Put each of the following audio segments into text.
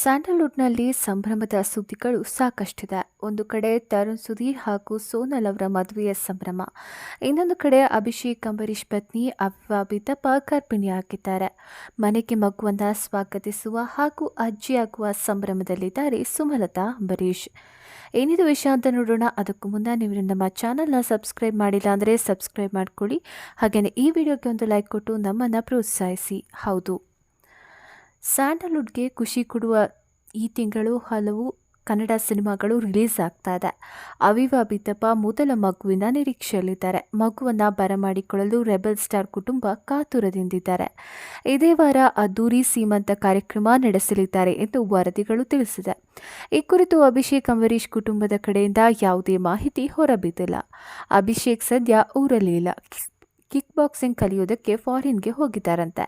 ಸ್ಯಾಂಡಲ್ವುಡ್ನಲ್ಲಿ ಸಂಭ್ರಮದ ಸುದ್ದಿಗಳು ಸಾಕಷ್ಟಿದೆ. ಒಂದು ಕಡೆ ತರುಣ್ ಸುಧೀರ್ ಹಾಗೂ ಸೋನಲ್ ಅವರ ಮದುವೆಯ ಸಂಭ್ರಮ. ಇನ್ನೊಂದು ಕಡೆ ಅಭಿಷೇಕ್ ಅಂಬರೀಷ್ ಪತ್ನಿ ಅವ್ವಾ ಗರ್ಭಿಣಿಯಾಗಿದ್ದಾರೆ. ಮನೆಗೆ ಮಗುವನ್ನು ಸ್ವಾಗತಿಸುವ ಹಾಗೂ ಅಜ್ಜಿಯಾಗುವ ಸಂಭ್ರಮದಲ್ಲಿದ್ದಾರೆ ಸುಮಲತಾ ಅಂಬರೀಷ್. ಏನಿದು ವಿಷಯ ಅಂತ ನೋಡೋಣ. ಅದಕ್ಕೂ ಮುನ್ನ ನೀವು ನಮ್ಮ ಚಾನಲ್ನ ಸಬ್ಸ್ಕ್ರೈಬ್ ಮಾಡಿಲ್ಲ ಅಂದರೆ ಸಬ್ಸ್ಕ್ರೈಬ್ ಮಾಡ್ಕೊಳ್ಳಿ. ಹಾಗೆಯೇ ಈ ವಿಡಿಯೋಗೆ ಒಂದು ಲೈಕ್ ಕೊಟ್ಟು ನಮ್ಮನ್ನು ಪ್ರೋತ್ಸಾಹಿಸಿ. ಹೌದು. ಸ್ಯಾಂಡಲ್ವುಡ್ಗೆ ಖುಷಿ ಕೊಡುವ ಈ ತಿಂಗಳು ಹಲವು ಕನ್ನಡ ಸಿನಿಮಾಗಳು ರಿಲೀಸ್ ಆಗ್ತಾ ಇದೆ. ಅವಿವಾ ಬಿದ್ದಪ್ಪ ಮೊದಲ ಮಗುವಿನ ನಿರೀಕ್ಷೆಯಲ್ಲಿದ್ದಾರೆ. ಮಗುವನ್ನು ಬರಮಾಡಿಕೊಳ್ಳಲು ರೆಬಲ್ ಸ್ಟಾರ್ ಕುಟುಂಬ ಕಾತುರದಿಂದಿದ್ದಾರೆ. ಇದೇ ವಾರ ಅದ್ದೂರಿ ಸೀಮಂತ ಕಾರ್ಯಕ್ರಮ ನಡೆಸಲಿದ್ದಾರೆ ಎಂದು ವರದಿಗಳು ತಿಳಿಸಿದೆ. ಈ ಕುರಿತು ಅಭಿಷೇಕ್ ಅಂಬರೀಷ್ ಕುಟುಂಬದ ಕಡೆಯಿಂದ ಯಾವುದೇ ಮಾಹಿತಿ ಹೊರಬಿದ್ದಿಲ್ಲ. ಅಭಿಷೇಕ್ ಸದ್ಯ ಊರಲ್ಲಿಲ್ಲ. ಕಿಕ್ ಬಾಕ್ಸಿಂಗ್ ಕಲಿಯೋದಕ್ಕೆ ಫಾರಿನ್ಗೆ ಹೋಗಿದ್ದಾರಂತೆ.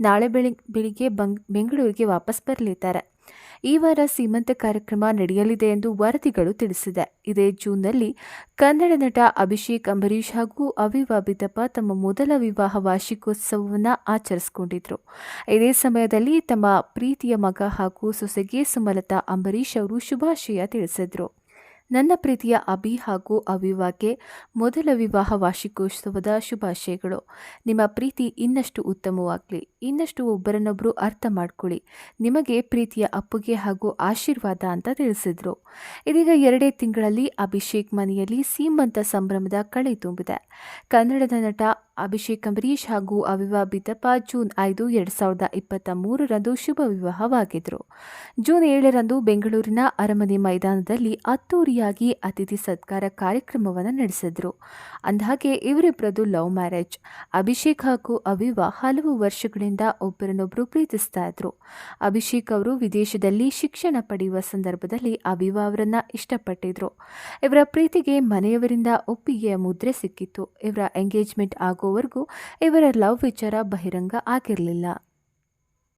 ನಾಳೆ ಬೆಳಿ, ಬೆಳಿಗ್ಗೆ ಬಂಗ್, ಬೆಂಗಳೂರಿಗೆ ವಾಪಸ್ ಬರಲಿದ್ದಾರೆ. ಈ ವಾರ ಸೀಮಂತ ಕಾರ್ಯಕ್ರಮ ನಡೆಯಲಿದೆ ಎಂದು ವರದಿಗಳು ತಿಳಿಸಿದೆ. ಇದೇ ಜೂನ್ನಲ್ಲಿ ಕನ್ನಡ ನಟ ಅಭಿಷೇಕ್ ಅಂಬರೀಷ್ ಹಾಗೂ ಅವಿವಾ ಬಿದ್ದಪ್ಪ ತಮ್ಮ ಮೊದಲ ವಿವಾಹ ವಾರ್ಷಿಕೋತ್ಸವವನ್ನು ಆಚರಿಸಿಕೊಂಡಿದ್ರು. ಇದೇ ಸಮಯದಲ್ಲಿ ತಮ್ಮ ಪ್ರೀತಿಯ ಮಗ ಹಾಗೂ ಸೊಸೆಗೆ ಸುಮಲತಾ ಅಂಬರೀಷ್ ಅವರು ಶುಭಾಶಯ ತಿಳಿಸಿದ್ರು. ನನ್ನ ಪ್ರೀತಿಯ ಅಭಿ ಹಾಗೂ ಅವಿವಾಗೆ ಮೊದಲ ವಿವಾಹ ವಾರ್ಷಿಕೋತ್ಸವದ ಶುಭಾಶಯಗಳು. ನಿಮ್ಮ ಪ್ರೀತಿ ಇನ್ನಷ್ಟು ಉತ್ತಮವಾಗಲಿ. ಇನ್ನಷ್ಟು ಒಬ್ಬರನ್ನೊಬ್ಬರು ಅರ್ಥ ಮಾಡ್ಕೊಳ್ಳಿ. ನಿಮಗೆ ಪ್ರೀತಿಯ ಅಪ್ಪುಗೆ ಹಾಗೂ ಆಶೀರ್ವಾದ ಅಂತ ತಿಳಿಸಿದ್ರು. ಇದೀಗ ಎರಡೇ ತಿಂಗಳಲ್ಲಿ ಅಭಿಷೇಕ್ ಮನೆಯಲ್ಲಿ ಸೀಮಂತ ಸಂಭ್ರಮದ ಕಳೆ ತುಂಬಿದೆ. ಕನ್ನಡದ ನಟ ಅಭಿಷೇಕ್ ಅಂಬರೀಷ್ ಹಾಗೂ ಅವಿವಾ ಬಿದ್ದಪ್ಪ ಜೂನ್ ಐದು ಎರಡು ಸಾವಿರದ ಇಪ್ಪತ್ತ ಮೂರರಂದು ಶುಭ ವಿವಾಹವಾಗಿದ್ದರು ಜೂನ್ ಏಳರಂದು ಬೆಂಗಳೂರಿನ ಅರಮನೆ ಮೈದಾನದಲ್ಲಿ ಅದ್ದೂರಿಯಾಗಿ ಅತಿಥಿ ಸತ್ಕಾರ ಕಾರ್ಯಕ್ರಮವನ್ನು ನಡೆಸಿದ್ರು. ಅಂದಹಾಗೆ ಇವರಿಬ್ಬರದು ಲವ್ ಮ್ಯಾರೇಜ್. ಅಭಿಷೇಕ್ ಹಾಗೂ ಅವಿವಾ ಹಲವು ವರ್ಷಗಳಿಂದ ಒಬ್ಬರನ್ನೊಬ್ಬರು ಪ್ರೀತಿಸ್ತಾ ಇದ್ರು. ಅಭಿಷೇಕ್ ಅವರು ವಿದೇಶದಲ್ಲಿ ಶಿಕ್ಷಣ ಪಡೆಯುವ ಸಂದರ್ಭದಲ್ಲಿ ಅವಿವಾ ಅವರನ್ನ ಇಷ್ಟಪಟ್ಟಿದ್ರು. ಇವರ ಪ್ರೀತಿಗೆ ಮನೆಯವರಿಂದ ಒಪ್ಪಿಗೆಯ ಮುದ್ರೆ ಸಿಕ್ಕಿತ್ತು. ಇವರ ಎಂಗೇಜ್ಮೆಂಟ್ ಆಗೋವರೆಗೂ ಇವರ ಲವ್ ವಿಚಾರ ಬಹಿರಂಗ ಆಗಿರಲಿಲ್ಲ.